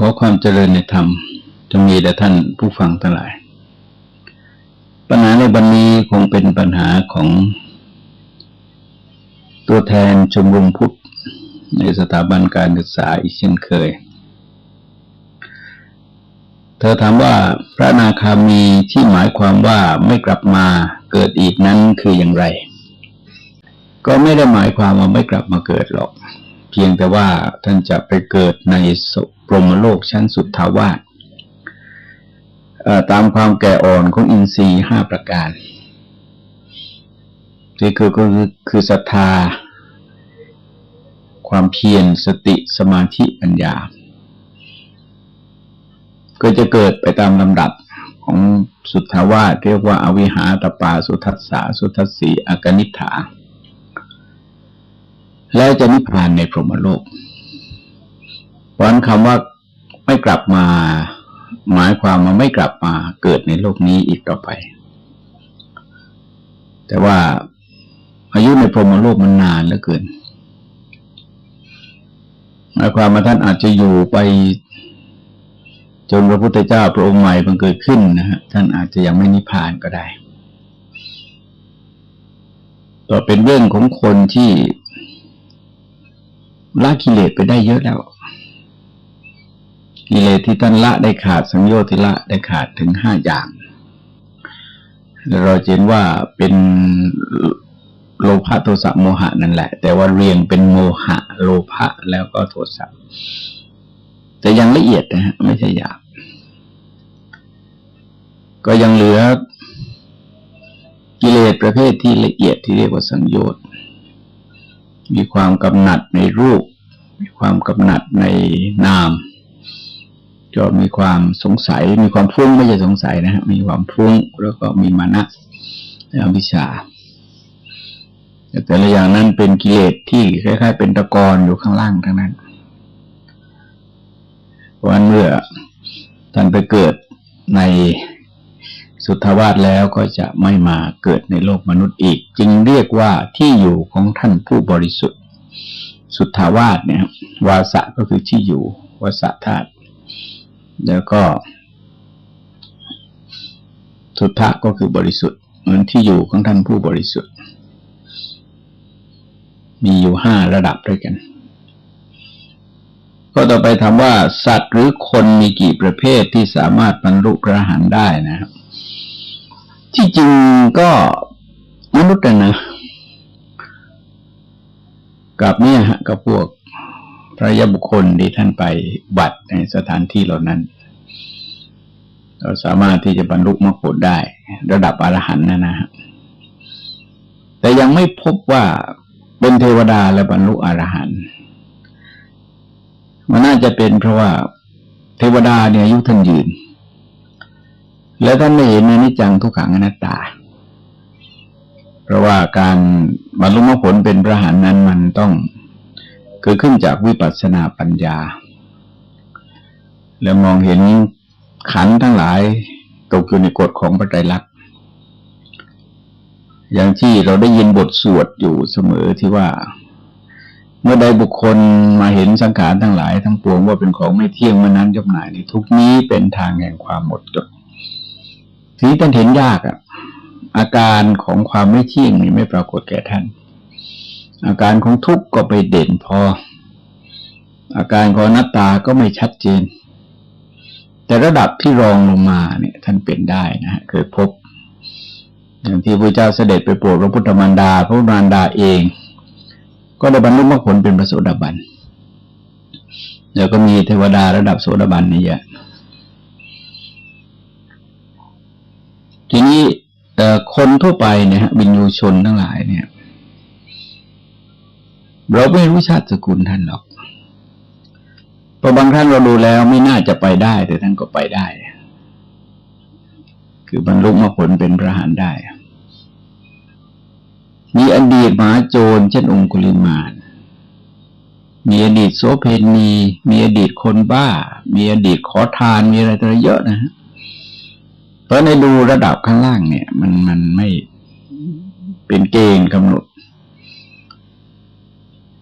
ขอความเจริญในธรรมจงมีแด่ท่านผู้ฟังทั้งหลาย ปัญหาในบันนี้คงเป็นปัญหาของ ตัวแทนชมรมพุทธในสถาบันการศึกษาอีกเช่นเคย เธอถามว่าพระนาคามีที่หมายความว่าไม่กลับมาเกิดอีกนั้นคืออย่างไร ก็ไม่ได้หมายความว่าไม่กลับมาเกิดหรอก เพียงแต่ว่าท่านจะไปเกิดในสุ พรหมโลกชั้นสุดทาวาสตามความแก่อ่อนของอินทรีย์ห้าประการที่คือก็คือคือศรัทธา ความเพียรสติสมาธิปัญญา ก็จะเกิดไปตามลำดับของสุทธาวาสเรียกว่าอาวิหาตปาสุทัสสาสุทัสสีอากนิฐา แล้วจะนิพพานในพรหมโลก เพราะนั้นคำว่าไม่กลับมา หมายความว่าไม่กลับมาเกิดในโลกนี้อีกต่อไป แต่ว่าอายุในพรหมโลกมันนานเหลือเกินหมายความว่าท่านอาจจะอยู่ไปจนพระพุทธเจ้าพระองค์ใหม่บังเกิดขึ้นนะฮะท่านอาจจะยังไม่นิพพานก็ได้ต่อเป็นเรื่องของคนที่ละกิเลสไปได้เยอะแล้ว กิเลสที่ท่านละได้ขาดสังโยชน์ที่ละได้ขาดถึงห้าอย่าง เราเห็นว่าเป็นโลภะโทสะโมหะนั่นแหละ แต่ว่าเรียงเป็นโมหะ โลภะแล้วก็โทสะแต่ยังละเอียดนะฮะไม่ใช่หยาบก็ยังเหลือกิเลสประเภทที่ละเอียดที่เรียกว่าสังโยชน์ มีความกำหนัดในรูป มีความกำหนัดในนาม ก็มีความสงสัย มีความฟุ้งไม่ใช่สงสัยนะฮะมีความฟุ้งแล้วก็มีมานะและวิชาแต่ละอย่างนั้นเป็นกิเลสที่คล้ายๆ เป็นตะกอนอยู่ข้างล่างทั้งนั้นวันเมื่อท่านไปเกิดในสุทธาวาสแล้วก็จะไม่มาเกิดในโลกมนุษย์อีก จึงเรียกว่าที่อยู่ของท่านผู้บริสุทธิ์ สุทธาวาสเนี่ยวาสะก็คือที่อยู่วาสะธาตุ แล้วก็สุทธะก็คือบริสุทธิ์เหมือนที่อยู่ของท่านผู้บริสุทธิ์ มีอยู่ห้าระดับด้วยกัน ก็ต่อไปถามว่า สัตว์หรือคนมีกี่ประเภทที่สามารถบรรลุพระหันได้นะครับ ที่จริงก็มนุษย์นะ กับเนี่ยฮะกับพวก พระยาบุคคลที่ท่านไปบัตรในสถานที่เหล่านั้น เราสามารถที่จะบรรลุมรรคผลได้ ระดับอรหันต์นะนะฮะแต่ยังไม่พบว่าเป็นเทวดาและบรรลุอรหันต์มันน่าจะเป็นเพราะว่าเทวดาเนี่ยอายุท่านยืน และท่านไม่เห็นในนิจังทุกขังอนัตตา เพราะว่าการบรรลุมรรคผลเป็นพระหันนั้นมันต้อง เกิดขึ้นจากวิปัสสนาปัญญา แล้วมองเห็นขันทั้งหลายตกอยู่ในกฎของปัจจัยลักษณ์อย่างที่เราได้ยินบทสวดอยู่เสมอที่ว่า เมื่อใดบุคคลมาเห็นสังขารทั้งหลายทั้งปวงว่าเป็นของไม่เที่ยงมื่อนั้นย่อมหน่ายในทุกนี้เป็นทางแห่งความหมดจดทีนี้ท่านเห็นยากอะ อาการของความไม่เที่ยงนี่ไม่ปรากฏแก่ท่าน อาการของทุกข์ก็ไปเด่นพอ อาการของนัตตาก็ไม่ชัดเจน แต่ระดับที่รองลงมาเนี่ยท่านเป็นได้นะฮะเคยพบ อย่างที่พระเจ้าเสด็จไปโปรดพระพุทธมารดา พระมารดาเอง ก็ได้บรรลุมรรคผลเป็นพระโสดาบันแล้วก็มีเทวดาระดับโสดาบันนี่เยอะทีนี้คนทั่วไปเนี่ยฮะบินยูชนทั้งหลายเนี่ย เราไม่รู้ชาติสกุลท่านหรอกเพราะบางท่านเราดูแล้วไม่น่าจะไปได้ แต่ท่านก็ไปได้ คือบรรลุมาผลเป็นพระหานได้ มีอดีตมหาโจรเช่นองคุลิมานมีอดีตโสเพณีมีอดีตคนบ้า มีอดีตขอทาน มีอะไรต่อเยอะนะฮะเพราะในดูระดับข้างล่างเนี่ย มันมันไม่เป็นเกณฑ์กำหนด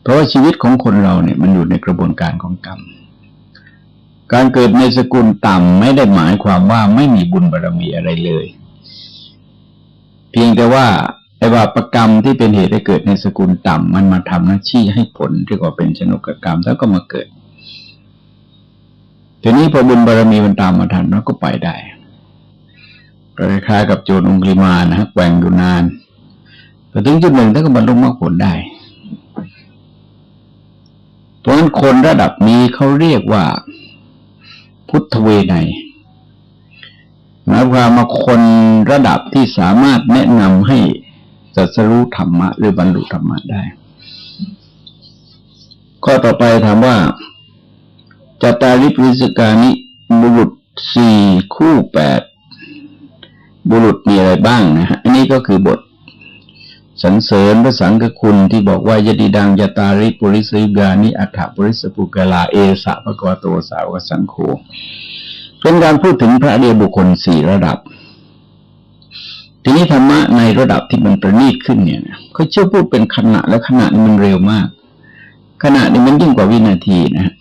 เพราะว่าชีวิตของคนเราเนี่ยมันอยู่ในกระบวนการของกรรม การเกิดในสกุลต่ำไม่ได้หมายความว่าไม่มีบุญบารรมีอะไรเลย เพียงแต่ว่าไอ้บาปรกรรมที่เป็นเหตุให้เกิดในสกุลต่ำมันมาทำหน้าที่ให้ผลที่ว่าเป็นชนกกรรมแล้วก็มาเกิดทีนี้พอบุญบารรมีมันตามมาทันเราก็ไปได้คล้ายๆกับโจรองคลิมานะฮะแกว่งอยู่นานพอถึงจุดหนึ่งท่าก็บรรลุมรรคผลได้ ราะฉะนั้นคนระดับนี้เขาเรียกว่า พุทธเวไนหมายความว่าคนระดับที่สามารถแนะนำให้สัสรู้ธรรมะ หรือบรรลุธรรมะได้ข้อต่อไปถามว่าจตาริปริสกานิบุรุษสี่คู่แปดบุรุษมีอะไรบ้างนะฮะอันนี้ก็คือบท สรรเสริญพระสังฆคุณที่บอกว่ายดีดังยตาริปุริสยกานิอัฏฐปุริสปุกลาเอสะพะกวโตสาวกสังโฆเป็นการพูดถึงพระเดียบุคคลสี่ระดับ ทีนี้ธรรมะในระดับที่มันประณีตขึ้นเนี่ยเขาเชื่อพูดเป็นขณะและขณะนี้มันเร็วมาก ขณะนี้มันยิ่งกว่าวินาทีนะ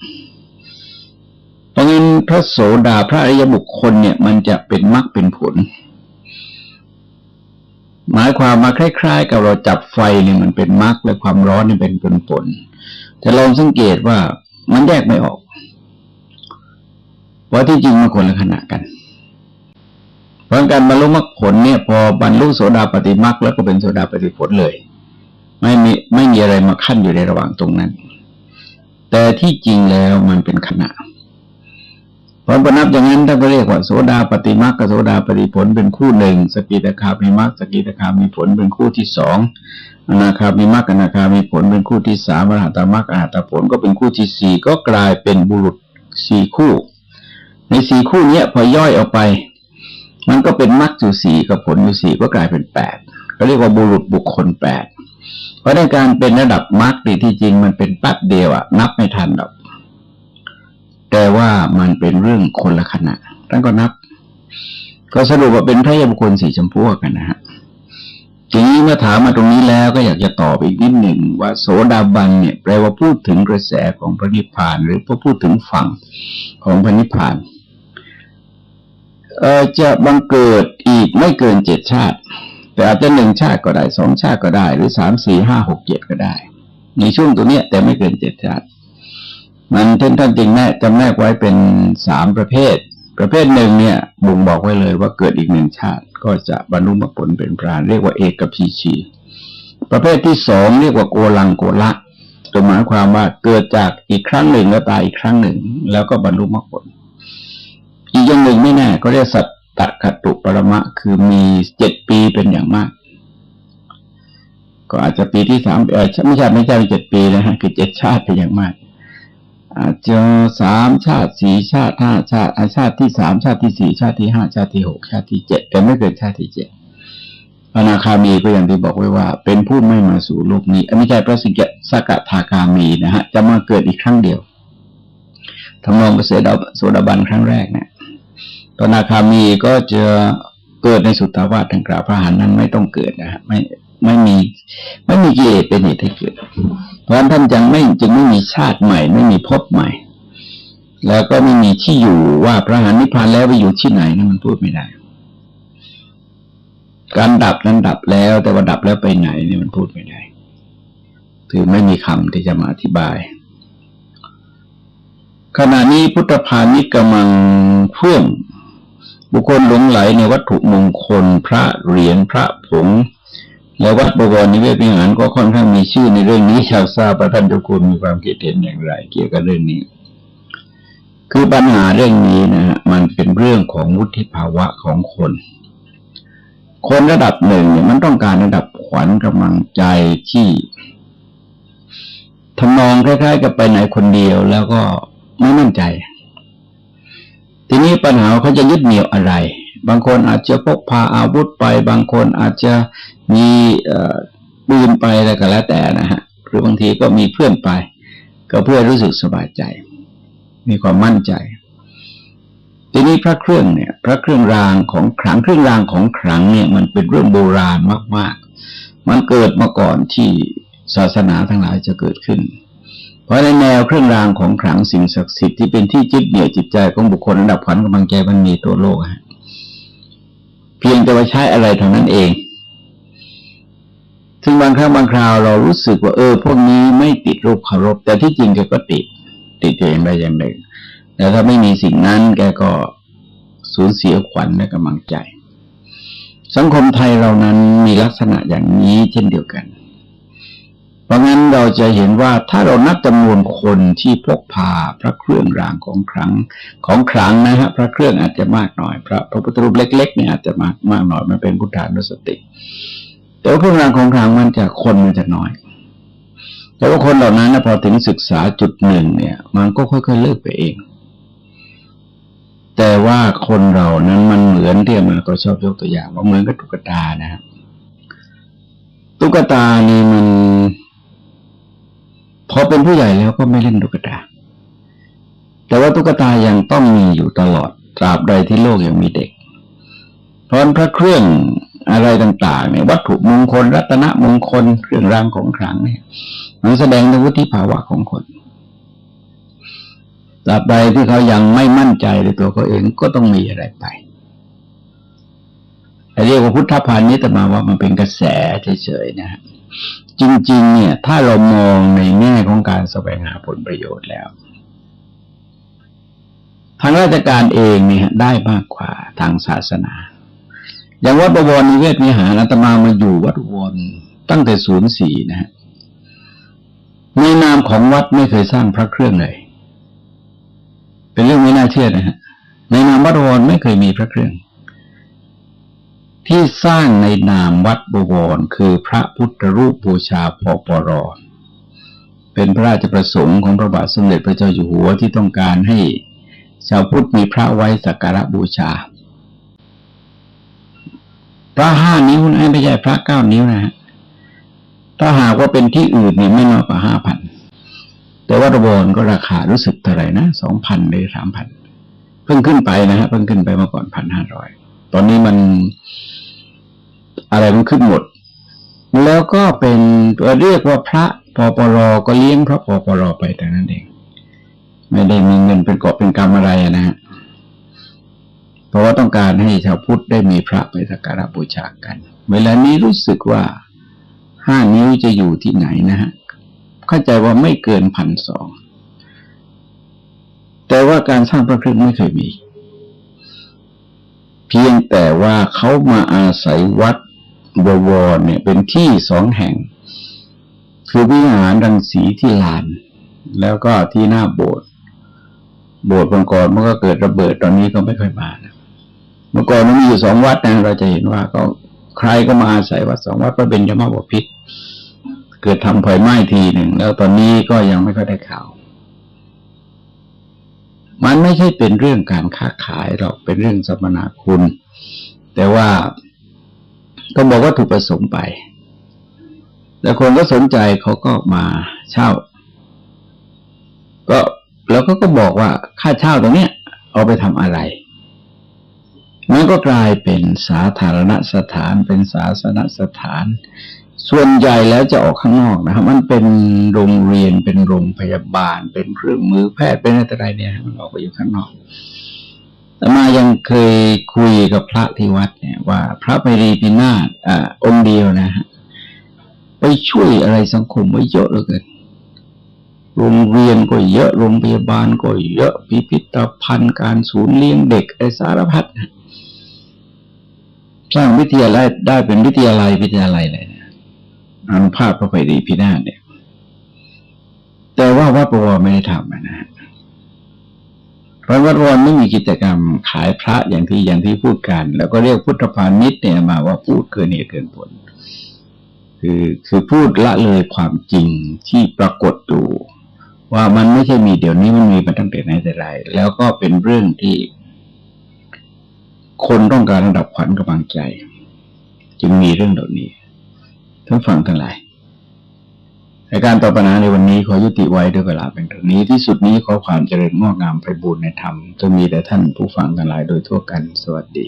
เพราะงั้นพระโสดาพระอริยบุคคลเนี่ย มันจะเป็นมรรคเป็นผล หมายความมาคล้าย ๆ กับเราจับไฟเนี่ยมันเป็นมรรคและความร้อนเนี่ยเป็นผลผล แต่ลองสังเกตว่ามันแยกไม่ออกเพราะที่จริงมันคนละขณะกัน เพราะการบรรลุมรรคผลเนี่ย พอบรรลุโสดาปฏิมรรคแล้วก็เป็นโสดาปฏิผลเลย ไม่มีไม่มีอะไรมาขั้นอยู่ในระหว่างตรงนั้น แต่ที่จริงแล้วมันเป็นขณะ พอประนับอย่างนั้นท่านก็เรียกว่าโสดาปฏิมากับโสดาปฏิผลเป็นคู่หนึ่ง สกิตาคามีมรรคสกิตาคามีผลเป็นคู่ที่สองอนาคามีมรรคอนาคามีผลเป็นคู่ที่สามอรหัตมรรคอรหัตผลก็เป็นคู่ที่สี่ก็กลายเป็นบุรุษสี่คู่ ในสี่คู่เนี้ยพอย่อยออกไป มันก็เป็นมรรคอยู่สี่กับผลอยู่สี่ก็กลายเป็นแปดก็เรียกว่าบุรุษบุคคลแปดเพราะในการเป็นระดับมรรคที่จริงมันเป็นแป๊บเดียวอะนับไม่ทันหรอก แต่ว่ามันเป็นเรื่องคนละขณะท่านก็นับ ก็สรุปว่าเป็นพระยาบุคคลสี่จำพวกกันนะฮะทีนี้เมื่อถามมาตรงนี้แล้วก็อยากจะตอบอีกนิดหนึ่งว่าโสดาบันเนี่ยแปลว่าพูดถึงกระแสของพระนิพพาน หรือพูดถึงฝั่งของพระนิพพานเออจะบังเกิดอีกไม่เกินเจ็ดชาติ แต่อาจจะหนึ่งชาติก็ได้สองชาติก็ได้ หรือสามสี่ห้าหกเจ็ดก็ได้ ในช่วงตัวเนี้ยแต่ไม่เกินเจ็ดชาติ มันท่านท่านจริงแน่จำแนกไว้เป็นสามประเภท ประเภทหนึ่งเนี่ยบ่งบอกไว้เลยว่าเกิดอีกหนึ่งชาติ ก็จะบรรลุมรรคผลเป็นพรานเรียกว่าเอกพีชี ประเภทที่สองเรียกว่าโกลังโกละตัวหมายความว่าเกิดจากอีกครั้งหนึ่งแล้วตายอีกครั้งหนึ่ง แล้วก็บรรลุมรรคผล อีกอย่างหนึ่งไม่แน่ก็เรียกสัตตะขตุปรมะ คือมีเจ็ดปีเป็นอย่างมาก ก็อาจจะปีที่สามเออไม่ใช่ไม่ใช่เจ็ดปีนะฮะคือเจ็ดชาติเป็นอย่างมาก อาจจะสามชาติสี่ชาติห้าชาติชาติที่สามชาติที่สี่ชาติที่ห้าชาติที่หกชาติที่เจ็ดแต่ไม่เกินชาติที่เจ็ดอนาคามีก็อย่างที่บอกไว้ว่า เป็นผู้ไม่มาสู่โลกนี้อันไม่ใช่พระสิกสกทาคามีนะฮะ จะมาเกิดอีกครั้งเดียวทำนองเกษตรโสดาบันครั้งแรกเนี่ยตอนาคามีก็จะเกิดในสุทธาวาสทางกล่าวพระหานนั้นไม่ต้องเกิดนะฮะไม่ไม่มีไม่มีกิเลสเป็นเหตุให้เกิด เพราะท่านจึงไม่จึงไม่มีชาติใหม่ ไม่มีภพใหม่ แล้วก็ไม่มีที่อยู่ว่าพระหานิพพานแล้วไปอยู่ที่ไหนนี่มันพูดไม่ได้ การดับนั้นดับแล้ว แต่ว่าดับแล้วไปไหนนี่มันพูดไม่ได้คือไม่มีคำที่จะมาอธิบาย ขณะนี้พุทธพาณิชกำลังเฟื่องบุคคลหลงไหลในวัตถุมงคล พระเหรียญพระผง แล้ววัดบวรนิเวศวิหารก็ค่อนข้างมีชื่อในเรื่องนี้ ชาวทราบประท่านทุกคนมีความคิดเห็นอย่างไร เกี่ยวกับเรื่องนี้ คือปัญหาเรื่องนี้นะฮะมันเป็นเรื่องของวุฒิภาวะของคน คนระดับหนึ่งเนี่ยมันต้องการระดับขวัญกำลังใจที่ทำนองคล้ายๆ กับไปไหนคนเดียวแล้วก็ไม่มั่นใจ ทีนี้ปัญหาเขาจะยึดเหนี่ยวอะไร บางคนอาจจะพกพาอาวุธไป บางคนอาจจะมีปืนไปอะไรก็แล้วแต่นะฮะหรือบางทีก็มีเพื่อนไป ก็เพื่อรู้สึกสบายใจ มีความมั่นใจ ทีนี้พระเครื่องเนี่ย พระเครื่องรางของขลังเครื่องรางของขลังเนี่ย มันเป็นเรื่องโบราณมาก ๆ มันเกิดมาก่อนที่ศาสนาทั้งหลายจะเกิดขึ้น เพราะในแนวเครื่องรางของขลังสิ่งศักดิ์สิทธิ์ที่เป็นที่ยึดเหนี่ยวจิตใจของบุคคลระดับขวัญกำลังใจมันมีตัวโลกฮะ พียงแต่ว่าใช้อะไรเท่านั้นเอง ซึ่งบางครั้งบางคราวเรารู้สึกว่าเออ พวกนี้ไม่ติดรูปเคารพ แต่ที่จริงแกก็ติด ติดตัวเองได้อย่างหนึ่งแต่ถ้าไม่มีสิ่งนั้นแกก็สูญเสียขวัญและกำลังใจ สังคมไทยเรานั้นมีลักษณะอย่างนี้เช่นเดียวกัน เพราะงั้นเราจะเห็นว่าถ้าเรานับจำนวนคนที่พกพาพระเครื่องรางของครั้งของครั้งนะฮะพระเครื่องอาจจะมากหน่อย พระพระพุทธรูปเล็ก ๆ เนี่ยอาจจะมากมากหน่อยมันเป็นพุทธานุสติ แต่ว่าเครื่องรางของครั้งมันจะคนมันจะน้อย แต่ว่าคนเหล่านั้นนะพอถึงศึกษาจุดหนึ่งเนี่ย มันก็ค่อยๆเลิกไปเอง แต่ว่าคนเรานั้นมันเหมือนที่มันก็ชอบยกตัวอย่างว่าเหมือนกับตุ๊กตานะครับตุ๊กตานี่มัน พอเป็นผู้ใหญ่แล้วก็ไม่เล่นตุ๊กตา แต่ว่าตุ๊กตายังต้องมีอยู่ตลอดตราบใดที่โลกยังมีเด็ก เพราะพระเครื่องอะไรต่างๆเนี่ยวัตถุมงคล รัตนมงคลเครื่องรางของขลังเนี่ยมันแสดงถึงวุฒิภาวะของคนตราบใดที่เขายังไม่มั่นใจในตัวเขาเองก็ต้องมีอะไรไปเรียกว่าพุทธพานิตมาว่ามันเป็นกระแสเฉยๆนะฮะ จริง ๆ เนี่ย ถ้าเรามองในแง่ของการแสวงหาผลประโยชน์แล้ว ทางราชการเองเนี่ยได้มากกว่าทางศาสนา อย่างวัดบวรนิเวศวิหารอาตมามาอยู่วัดวรตั้งแต่ศูนย์สี่นะฮะในนามของวัดไม่เคยสร้างพระเครื่องเลย เป็นเรื่องไม่น่าเชื่อนะฮะในนามวัดวรไม่เคยมีพระเครื่อง ที่สร้างในนามวัดบวร คือพระพุทธรูปบูชาพปรเป็นพระราชประสงค์ของพระบาทสมเด็จพระเจ้าอยู่หัวที่ต้องการให้ชาวพุทธมีพระไว้สักการะบูชา พระห้านิ้วนะไม่ใช่พระเก้านิ้วนะฮะถ้าหากว่าเป็นที่อื่นนี่ไม่น้อยกว่าห้าพันแต่ว่าระบอนก็ราคารู้สึกเท่าไหร่นะสองพันหรือสามพันเพิ่งขึ้นไปนะฮะเพิ่งขึ้นไปมื่อก่อนพันห้าร้อยตอนนี้มัน อะไรมันขึ้นหมด แล้วก็เป็นเรียกว่าพระปปรก็เลี้ยงพระปปรไปแต่นั้นเอง ไม่ได้มีเงินเป็นกอบเป็นกรรมอะไรนะฮะเพราะว่าต้องการให้ชาวพุทธได้มีพระไปสักการะบูชากัน เวลานี้รู้สึกว่าห้านิ้วจะอยู่ที่ไหนนะฮะเข้าใจว่าไม่เกินพันสองแต่ว่าการสร้างพระเครื่องไม่เคยมี เพียงแต่ว่าเขามาอาศัยวัด บวรเนี่ยเป็นที่สองแห่ง คือวิหารรังสีที่ลาน แล้วก็ที่หน้าโบสถ์โบสถ์เมื่อก่อนมันก็เกิดระเบิดตอนนี้ก็ไม่ค่อยมานะเมื่อก่อนมันมีอยู่สองวัดนะเราจะเห็นว่าก็ใครก็มาอาศัยวัดสองวัดพระเบญจมาบพิตรเกิดทำไฟไหม้ทีหนึ่ง แล้วตอนนี้ก็ยังไม่ค่อยได้ข่าว มันไม่ใช่เป็นเรื่องการค้าขายหรอกเป็นเรื่องสมนาคุณ แต่ว่า ต้องบอกว่าถูกประสงค์ไป แต่คนก็สนใจเขาก็มาเช่า ก็แล้วก็ก็บอกว่าค่าเช่าตรงเนี้ย เอาไปทำอะไรมันก็กลายเป็นสาธารณสถาน เป็นศาสนสถาน ส่วนใหญ่แล้วจะออกข้างนอกนะครับ มันเป็นโรงเรียนเป็นโรงพยาบาล เป็นเครื่องมือแพทย์เป็นอะไรเนี่ยมันออกไปอยู่ข้างนอก แต่มายังเคยคุยกับพระที่วัดเนี่ยว่าพระไปรีพินาศอ่าองค์เดียวนะฮะไปช่วยอะไรสังคมไว้เยอะเหลือเกินโรงเรียนก็เยอะ โรงพยาบาลก็เยอะ พิพิธภัณฑ์การศูนย์เลี้ยงเด็กไอสารพัดนะสร้างวิทยาลัยได้เป็นวิทยาลัยวิทยาลัยเลยนะอนุภาพพระไปดีพินาศเนี่ย แต่ว่าวัดประวรไม่ได้ทำนะฮะ เพราะวัดระวรไม่มีกิจกรรมขายพระอย่างที่อย่างที่พูดกัน แล้วก็เรียกพุทธพาณิชย์เนี่ยมาว่าพูดเกินเหตุเกินผล คือคือพูดละเลยความจริงที่ปรากฏอยู่ว่ามันไม่ใช่มีเดี๋ยวนี้มันมีมาตั้งแต่ไหนแต่ไรแล้วก็เป็นเรื่องที่คนต้องการระดับขวัญกำลังใจ จึงมีเรื่องเหล่านี้ทั้งฟังทั้งหลาย ในการตอบปัญหาในวันนี้ขอยุติไว้ด้วยเวลาเป็นเท่านี้ที่สุดนี้ขอความเจริญงอกงามไปบูรณนธรรมจะมีแต่ท่านผู้ฟังทั้งหลายโดยทั่วกันสวัสดี